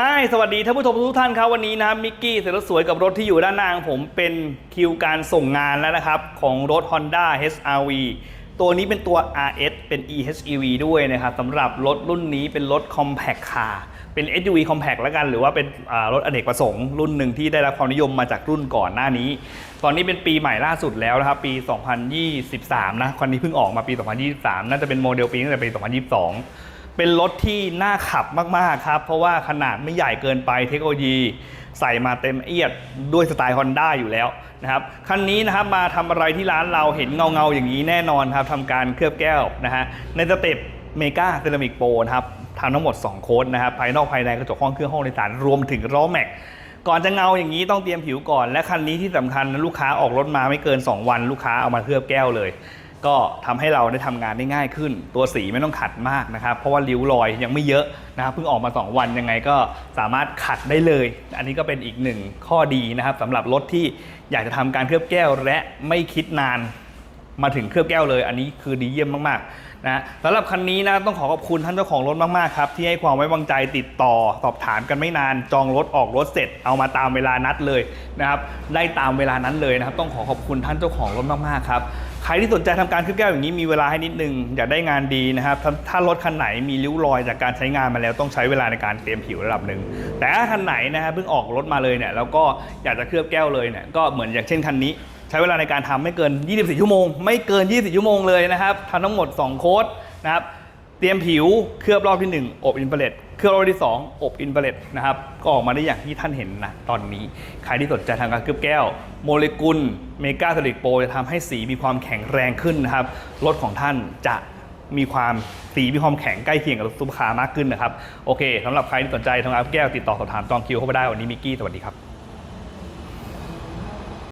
ฮายสวัสดีท่านผู้ชมทุกท่านครับวันนี้นะครับมิกกี้เสร็จรถสวยกับรถที่อยู่ด้านหน้าของผมเป็นคิวการส่งงานแล้วนะครับ ของรถ Honda HRV ตัวนี้เป็นตัว RS เป็น eHEV ด้วยนะครับสำหรับรถรุ่นนี้เป็นรถ Compact Car เป็น SUV Compact แล้วกัน หรือว่าเป็นรถอเนกประสงค์รุ่นหนึ่งที่ได้รับความนิยมมาจากรุ่นก่อนหน้านี้ ตอนนี้เป็นปีใหม่ล่าสุดแล้วนะครับ ปี 2023 นะคันนี้เพิ่งออกมาปี 2023 น่าจะเป็นโมเดลปีตั้งแต่ปี 2022 เป็นรถที่น่าขับมากๆครับ เพราะว่าขนาดไม่ใหญ่เกินไปเทคโนโลยี ใส่มาเต็มเอียดด้วยสไตล์ Honda อยู่แล้วนะครับคันนี้นะครับมาทำอะไรที่ร้านเราเห็นเงาๆอย่างนี้แน่นอนครับทำการเคลือบแก้วนะฮะในสเต็ปเมกาเซรามิกโปรนะครับทำทั้งหมด 2 โค้ดนะครับภายนอกภายในกระจกห้องเครื่องห้องโดยสารรวมถึงล้อแม็กก่อนจะเงาอย่างนี้ต้องเตรียมผิวก่อน และคันนี้ที่สำคัญลูกค้าออกรถมาไม่เกิน 2 วัน ลูกค้าเอามาเคลือบแก้วเลย ก็ทำให้เราได้ทำงานได้ง่ายขึ้น ตัวสีไม่ต้องขัดมากนะครับ เพราะว่าริ้วรอยยังไม่เยอะนะครับเพิ่งออกมา 2 วันยังไงก็สามารถขัดได้เลย อันนี้ก็เป็นอีกหนึ่งข้อดีนะครับสำหรับรถที่อยากจะทำการเคลือบแก้วและไม่คิดนานมาถึงเคลือบแก้วเลย อันนี้คือดีเยี่ยมมากๆ นะสำหรับคันนี้นะต้องขอขอบคุณท่านเจ้าของรถมากๆครับที่ให้ความไว้วางใจติดต่อสอบถามกันไม่นานจองรถออกรถเสร็จ เอามาตามเวลานัดเลยนะครับได้ตามเวลานั้นเลยนะครับ ต้องขอขอบคุณท่านเจ้าของรถมากๆครับใครที่สนใจทำการเคลือบแก้วอย่างนี้มีเวลาให้นิดนึงอยากได้งานดีนะครับถ้ารถคันไหนมีริ้วรอยจากการใช้งานมาแล้วต้องใช้เวลาในการเตรียมผิวระดับหนึ่งแต่ถ้าคันไหนนะฮะเพิ่งออกรถมาเลยเนี่ยแล้วก็อยากจะเคลือบแก้วเลยเนี่ยก็เหมือนอย่างเช่นคันนี้ ใช้เวลาในการทำไม่เกิน 24 ชั่วโมง ไม่เกิน 24 ชั่วโมงเลยนะครับทำทั้งหมด 2 โค้ดนะครับเตรียมผิวเคลือบรอบที่ 1 อบอินฟราเรดเคลือบรอบที่ 2 อบอินฟราเรดนะครับก็ออกมาได้อย่างที่ท่านเห็นนะตอนนี้ ใครที่สนใจทางการเคลือบแก้ว โมเลกุลเมกาสลิดโปรจะทำให้สีมีความแข็งแรงขึ้นนะครับรถของท่านจะมีความสีมีความแข็งใกล้เคียงกับรถซุปเปอร์คาร์มากขึ้นนะครับ โอเคสำหรับใครที่สนใจทำงานเคลือบแก้วติดต่อสอบถามจองคิวเข้าไปได้วันนี้มิกกี้สวัสดีครับ